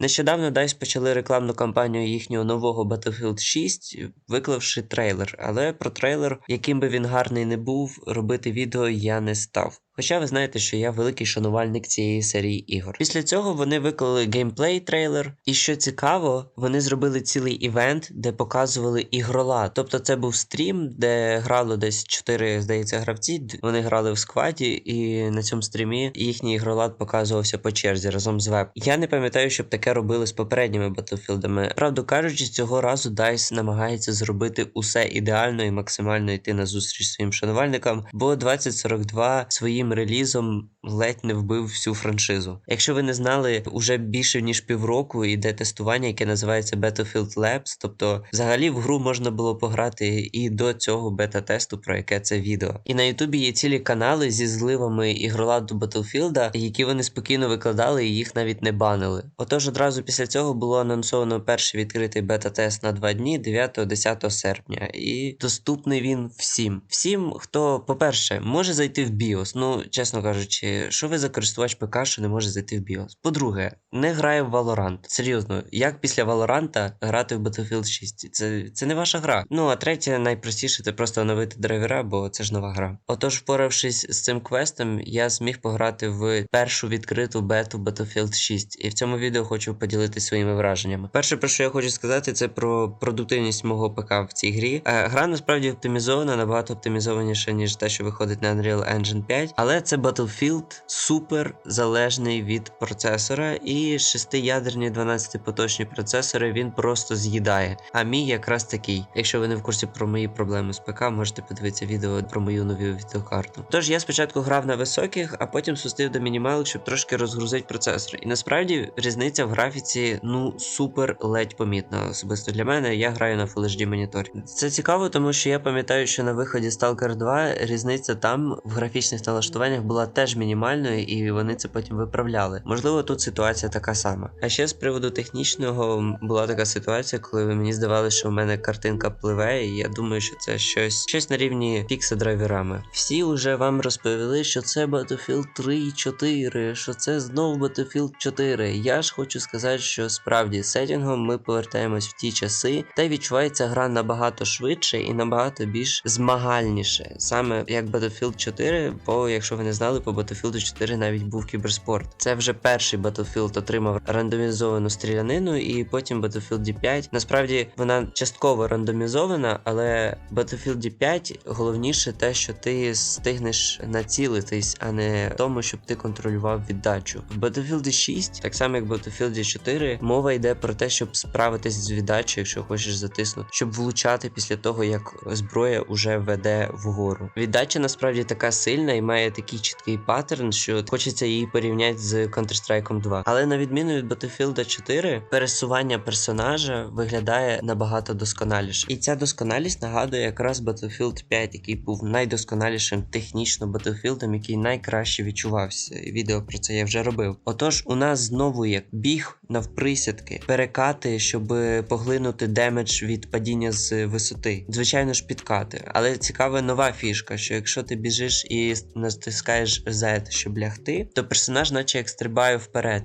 Нещодавно DICE почали рекламну кампанію їхнього нового Battlefield 6, виклавши трейлер, але про трейлер, яким би він гарний не був, робити відео я не став. Хоча ви знаєте, що я великий шанувальник цієї серії ігор. Після цього вони виклали геймплей трейлер, і що цікаво, вони зробили цілий івент, де показували ігрола. Тобто це був стрім, де грало десь 4, здається, гравці. Вони грали в скваді, і на цьому стрімі їхній ігролад показувався по черзі разом з веб. Я не пам'ятаю, щоб таке робили з попередніми Батлфілдами. Правду кажучи, цього разу DICE намагається зробити усе ідеально і максимально йти на зустріч своїм шанувальникам, бо 2042 своїм релізом ледь не вбив всю франшизу. Якщо ви не знали, уже більше ніж півроку йде тестування, яке називається Battlefield Labs, тобто взагалі в гру можна було пограти і до цього бета-тесту, про яке це відео. І на Ютубі є цілі канали зі зливами ігроладу Battlefield, які вони спокійно викладали і їх навіть не банили. Отож, одразу після цього було анонсовано перший відкритий бета-тест на два дні 9-10 серпня, і доступний він всім. Всім, хто, по-перше, може зайти в BIOS. Ну, чесно кажучи, що ви за користувач ПК, що не може зайти в BIOS? По-друге, не грає в Valorant. Серйозно, як після Valorant грати в Battlefield 6? Це, це не ваша гра. Ну а третє, найпростіше, це просто оновити драйвера, бо це ж нова гра. Отож, впоравшись з цим квестом, я зміг пограти в першу відкриту бету Battlefield 6, і в цьому відео хочу поділитися своїми враженнями. Перше, про що я хочу сказати, це про продуктивність мого ПК в цій грі. Е, Гра насправді оптимізована, набагато оптимізованіша, ніж те, що виходить на Unreal Engine 5, але це Battlefield супер залежний від процесора, і шестиядерні 12-поточні процесори він просто з'їдає. А мій якраз такий. Якщо ви не в курсі про мої проблеми з ПК, можете подивитися відео про мою нову відеокарту. Тож я спочатку грав на високих, а потім сустив до мінімалок, щоб трошки розгрузити процесор. І насправді різниця в графіці ну супер ледь помітна. Особисто для мене я граю на Full HD моніторі. Це цікаво, тому що я пам'ятаю, що на виході Stalker 2 різниця там в графічних налаштуваннях була теж мінімальною, і вони це потім виправляли. Можливо, тут ситуація така сама. А ще з приводу технічного була така ситуація, коли мені здавалося, що в мене картинка пливе, і я думаю, що це щось щось на рівні пікса драйверами. Всі вже вам розповіли, що це Battlefield 3 і 4, що це знов Battlefield 4. Я ж хочу сказати, що справді з сетінгом ми повертаємось в ті часи, та й відчувається гра набагато швидше і набагато більш змагальніше, саме як Battlefield 4, бо якщо ви не знали, по Battlefield 4 навіть був кіберспорт. Це вже перший Battlefield отримав рандомізовану стрілянину, і потім Battlefield 5. Насправді вона частково рандомізована, але Battlefield 5 головніше те, що ти встигнеш націлитись, а не в тому, щоб ти контролював віддачу. В Battlefield 6, так само як в Battlefield 4, мова йде про те, щоб справитись з віддачею, якщо хочеш затиснути, щоб влучати після того, як зброя уже веде вгору. Віддача насправді така сильна і має такий чіткий паттерн, що хочеться її порівняти з Counter-Strike 2. Але на відміну від Battlefield 4, пересування персонажа виглядає набагато досконаліше. І ця досконалість нагадує якраз Battlefield 5, який був найдосконалішим технічно Battlefield, який найкраще відчувався. Відео про це я вже робив. Отож, у нас знову є біг навприсядки, перекати, щоб поглинути демедж від падіння з висоти. Звичайно ж, підкати. Але цікава нова фішка, що якщо ти біжиш і натискаєш Z, щоб лягти, то персонаж, наче як стрибає вперед.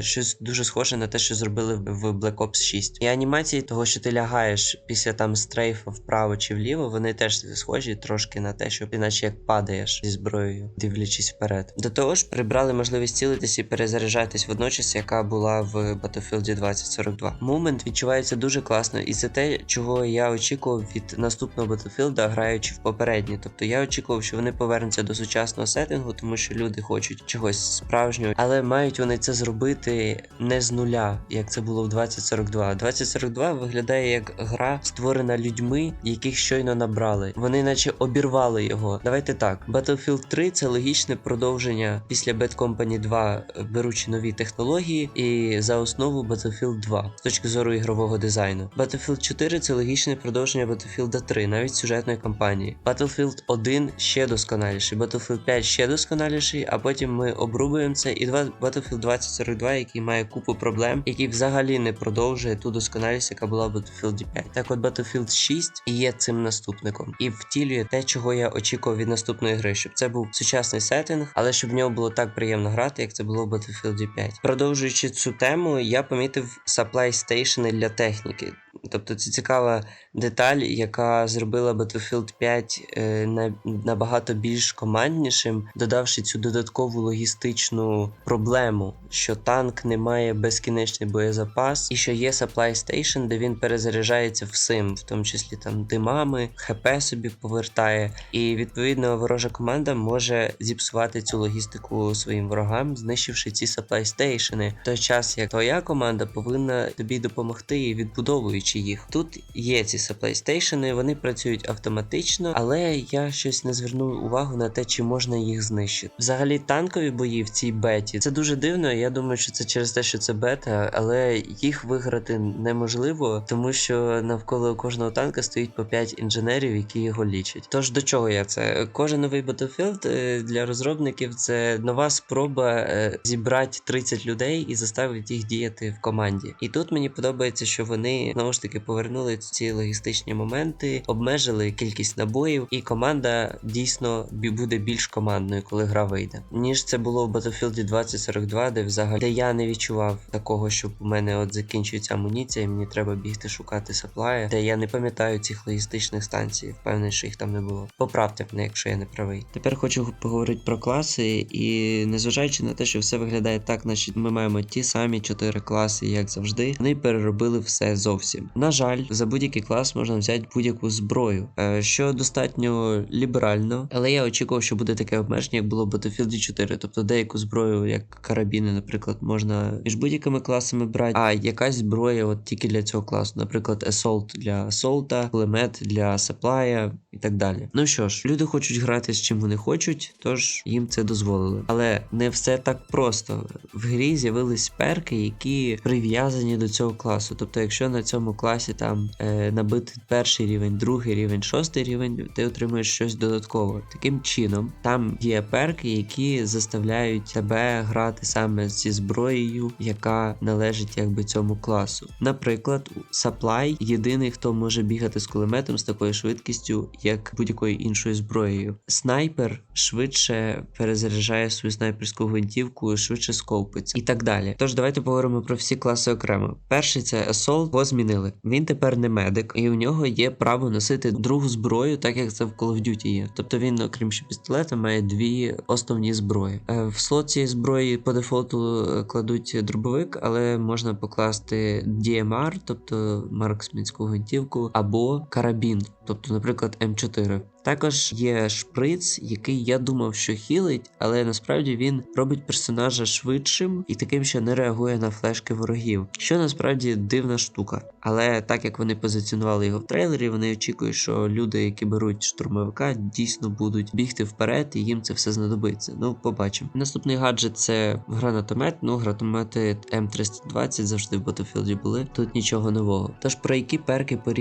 Щось дуже схоже на те, що зробили в Black Ops 6. І анімації того, що ти лягаєш після там стрейфа вправо чи вліво, вони теж схожі трошки на те, що ти наче як падаєш зі зброєю, дивлячись вперед. До того ж, прибрали можливість цілитись і перезаряджатись водночас, яка була в Battlefield 2042. Момент відчувається дуже класно, і це те, чого я очікував від наступного Battlefield, граючи в попередній. Тобто я очікував, що вони повернуться до сучасного сеттингу, тому що люди хочуть чогось справжнього, але мають вони це зробити не з нуля, як це було в 2042. 2042 виглядає як гра, створена людьми, яких щойно набрали. Вони наче обірвали його. Давайте так. Battlefield 3 це логічне продовження після Bad Company 2, беручи нові технології, і за основу Battlefield 2 з точки зору ігрового дизайну. Battlefield 4 це логічне продовження Battlefield 3, навіть сюжетної кампанії. Battlefield 1 ще досконаліший, Battlefield 5 ще досконаліший, а потім ми обрубуємо це, і Battlefield 2042 2042, який має купу проблем, який взагалі не продовжує ту досконалість, яка була в Battlefield 5. Так от Battlefield 6 і є цим наступником і втілює те, чого я очікував від наступної гри, щоб це був сучасний сеттинг, але щоб в нього було так приємно грати, як це було в Battlefield 5. Продовжуючи цю тему, я помітив supply стейшени для техніки. Тобто це цікава деталь, яка зробила Battlefield 5 е, на, набагато більш команднішим, додавши цю додаткову логістичну проблему, що танк не має безкінечний боєзапас, і що є supply station, де він перезаряджається всім, в тому числі там димами, ХП собі повертає. І відповідно ворожа команда може зіпсувати цю логістику своїм ворогам, знищивши ці supply стейшени. В той час як твоя команда повинна тобі допомогти відбудовуючи їх. Тут є ці supply стейшени, вони працюють автоматично, але я щось не звернув увагу на те, чи можна їх знищити. Взагалі, танкові бої в цій беті це дуже дивно. Я думаю, що це через те, що це бета, але їх виграти неможливо, тому що навколо кожного танка стоїть по 5 інженерів, які його лічать. Тож до чого я це? Кожен новий Battlefield е, для розробників це нова спроба е, зібрати 30 людей і заставити їх діяти в команді. І тут мені подобається, що вони знову ж таки повернули ці логістичні моменти, обмежили кількість набоїв, і команда дійсно буде більш командною, коли гра вийде. Ніж це було в Battlefield 2042, де взагалі де я не відчував такого, щоб у мене от закінчується амуніція, і мені треба бігти шукати саплая, де я не пам'ятаю цих логістичних станцій. Впевнений, що їх там не було. Поправте мене, якщо я не правий. Тепер хочу поговорити про класи, і незважаючи на те, що все виглядає так, наче ми маємо ті самі чотири класи, як завжди, вони переробили все зовсім. На жаль, за будь-який клас можна взяти будь-яку зброю, е, що достатньо ліберально, але я очікував, що буде таке обмеження, як було в Battlefield 4. Тобто деяку зброю, як карабіни, наприклад, можна між будь-якими класами брати, а якась зброя от тільки для цього класу, наприклад, Assault для Assault, кулемет для Supply і так далі. Ну що ж, люди хочуть грати з чим вони хочуть, тож їм це дозволили. Але не все так просто. В грі з'явились перки, які прив'язані до цього класу. Тобто, якщо на цьому класі там е, набити перший рівень, другий рівень, шостий рівень, ти отримуєш щось додатково. Таким чином, там є перки, які заставляють тебе грати саме зі зброєю, яка належить якби цьому класу. Наприклад, Supply єдиний, хто може бігати з кулеметом з такою швидкістю, як будь-якою іншою зброєю. Снайпер швидше перезаряджає свою снайперську гвинтівку, швидше скопиться і так далі. Тож давайте поговоримо про всі класи окремо. Перший це Assault, його змінили. Він тепер не медик, і у нього є право носити другу зброю, так як це в Call of Duty є. Тобто він, окрім ще пістолета, має дві основні зброї. Е, В слот цієї зброї по дефолту кладуть дробовик, але можна покласти DMR, тобто марксмінську гвинтівку, або карабін, тобто, наприклад, М4. Також є шприц, який я думав, що хілить, але насправді він робить персонажа швидшим і таким, що не реагує на флешки ворогів, що насправді дивна штука. Але так як вони позиціонували його в трейлері, вони очікують, що люди, які беруть штурмовика, дійсно будуть бігти вперед, і їм це все знадобиться. Ну, побачимо. Наступний гаджет це гранатомет. Ну, гранатомети М320 завжди в Battlefield були. Тут нічого нового. Тож про які перки по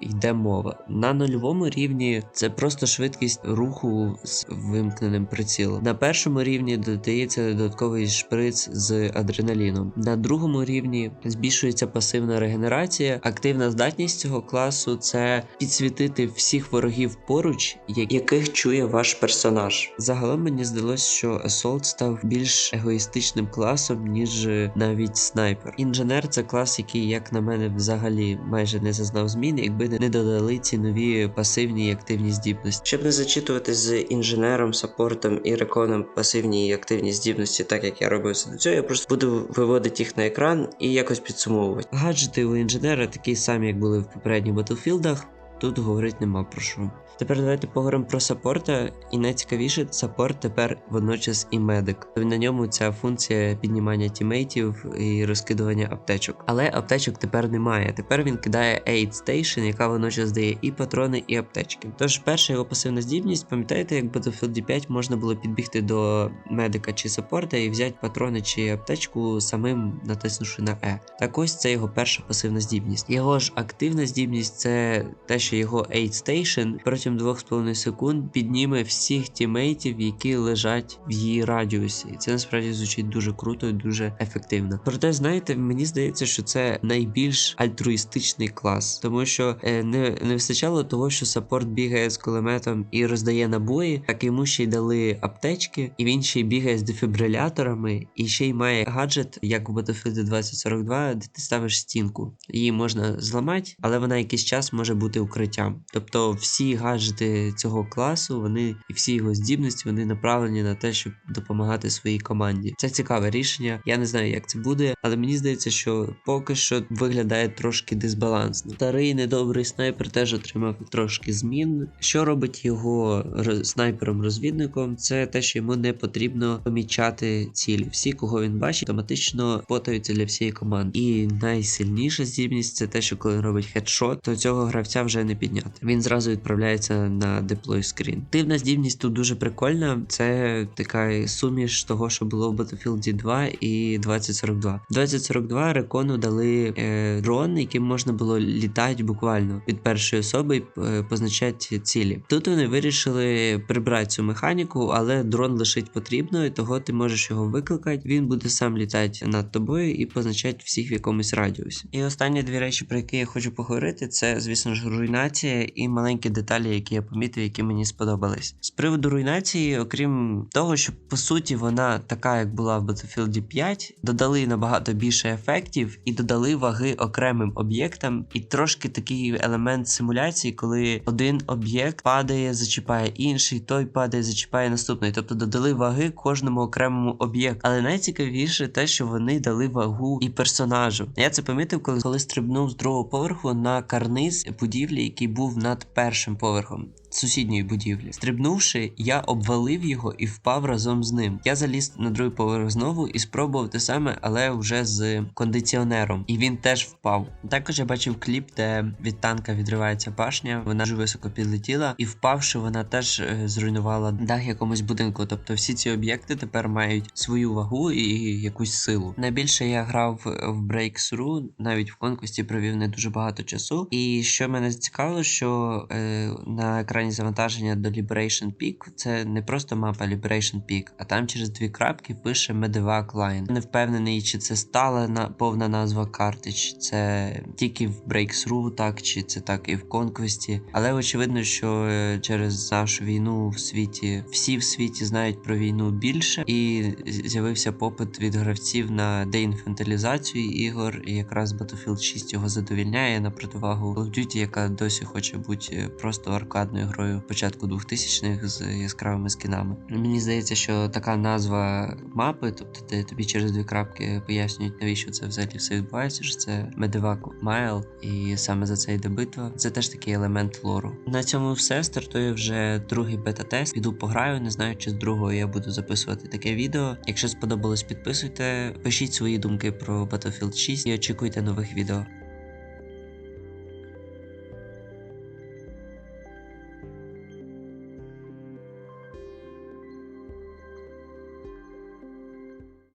йде мова? На нульовому рівні це просто швидкість руху з вимкненим прицілом. На першому рівні додається додатковий шприц з адреналіном. На другому рівні збільшується пасивна регенерація. Активна здатність цього класу це підсвітити всіх ворогів поруч, яких чує ваш персонаж. Загалом мені здалось, що Assault став більш егоїстичним класом, ніж е, навіть снайпер. Інженер це клас, який, як на мене, взагалі майже не зазнав змін, якби не додали ці нові пасивні і активні здібності. Щоб не зачитувати з інженером, саппортом і реконом пасивні і активні здібності, так як я робив це до цього, я просто буду виводити їх на екран і якось підсумовувати. Гаджети у інженера такі самі, як були в попередніх батлфілдах. Тут говорити нема про що. Тепер давайте поговоримо про саппорта. І найцікавіше, саппорт тепер водночас і медик. На ньому ця функція піднімання тімейтів і розкидування аптечок. Але аптечок тепер немає. Тепер він кидає Aid Station, яка водночас дає і патрони, і аптечки. Тож перша його пасивна здібність, пам'ятаєте, як Battlefield 5 можна було підбігти до медика чи саппорта і взяти патрони чи аптечку самим натиснувши на E. Так ось це його перша пасивна здібність. Його ж активна здібність це те, що що його Aid Station протягом 2,5 секунд підніме всіх тімейтів, які лежать в її радіусі. І це насправді звучить дуже круто і дуже ефективно. Проте, знаєте, мені здається, що це найбільш альтруїстичний клас, тому що е, не, не вистачало того, що саппорт бігає з кулеметом і роздає набої, так йому ще й дали аптечки, і він ще й бігає з дефібриляторами, і ще й має гаджет, як у Battlefield 2042, де ти ставиш стінку. Її можна зламати, але вона якийсь час може бути укриттям. Тобто всі гаджети цього класу, вони і всі його здібності, вони направлені на те, щоб допомагати своїй команді. Це цікаве рішення. Я не знаю, як це буде, але мені здається, що поки що виглядає трошки дисбалансно. Старий недобрий снайпер теж отримав трошки змін. Що робить його роз- снайпером-розвідником? Це те, що йому не потрібно помічати цілі. Всі, кого він бачить, автоматично потаються для всієї команди. І найсильніша здібність це те, що коли робить хедшот, то цього гравця вже не підняти. Він зразу відправляється на деплой скрін. Дивна здібність тут дуже прикольна. Це така суміш того, що було в Battlefield 2 і 2042. 2042 Рекону дали е, дрон, яким можна було літати буквально від першої особи і е, позначати цілі. Тут вони вирішили прибрати цю механіку, але дрон лишить потрібно, і того ти можеш його викликати. Він буде сам літати над тобою і позначати всіх в якомусь радіусі. І останні дві речі, про які я хочу поговорити, це звісно ж руйнація і маленькі деталі, які я помітив, які мені сподобались. З приводу руйнації, окрім того, що по суті вона така, як була в Battlefield 5, додали набагато більше ефектів і додали ваги окремим об'єктам, і трошки такий елемент симуляції, коли один об'єкт падає, зачіпає інший, той падає, зачіпає наступний. Тобто додали ваги кожному окремому об'єкту. Але найцікавіше те, що вони дали вагу і персонажу. Я це помітив, коли, коли стрибнув з другого поверху на карниз будівлі, який був над першим поверхом. Сусідньої будівлі, стрибнувши, я обвалив його і впав разом з ним. Я заліз на другий поверх знову і спробував те саме, але вже з кондиціонером, і він теж впав. Також я бачив кліп, де від танка відривається башня. Вона дуже високо підлетіла, і впавши, вона теж е, зруйнувала дах якомусь будинку. Тобто всі ці об'єкти тепер мають свою вагу і якусь силу. Найбільше я грав в Breakthrough, навіть в конкурсі провів не дуже багато часу. І що мене зацікавило, що е, на екрані завантаження до Liberation Peak це не просто мапа Liberation Peak, а там через дві крапки пише Medevac Line. Не впевнений, чи це стала на повна назва карти, чи це тільки в Breakthrough, так чи це так і в конквесті. Але очевидно, що е, через нашу війну в світі всі в світі знають про війну більше, і з'явився попит від гравців на деінфантилізацію ігор. І якраз Battlefield 6 його задовільняє на противагу Call of Duty, яка досі хоче бути е, просто аркадною грою початку 2000-х з яскравими скінами. Мені здається, що така назва мапи, тобто де тобі через дві крапки пояснюють, навіщо це взагалі все відбувається, що це Медевак Майл, і саме за це йде битва. Це теж такий елемент лору. На цьому все стартує вже другий бета-тест. Піду пограю, не знаю, чи з другого я буду записувати таке відео. Якщо сподобалось, підписуйте, пишіть свої думки про Battlefield 6 і очікуйте нових відео.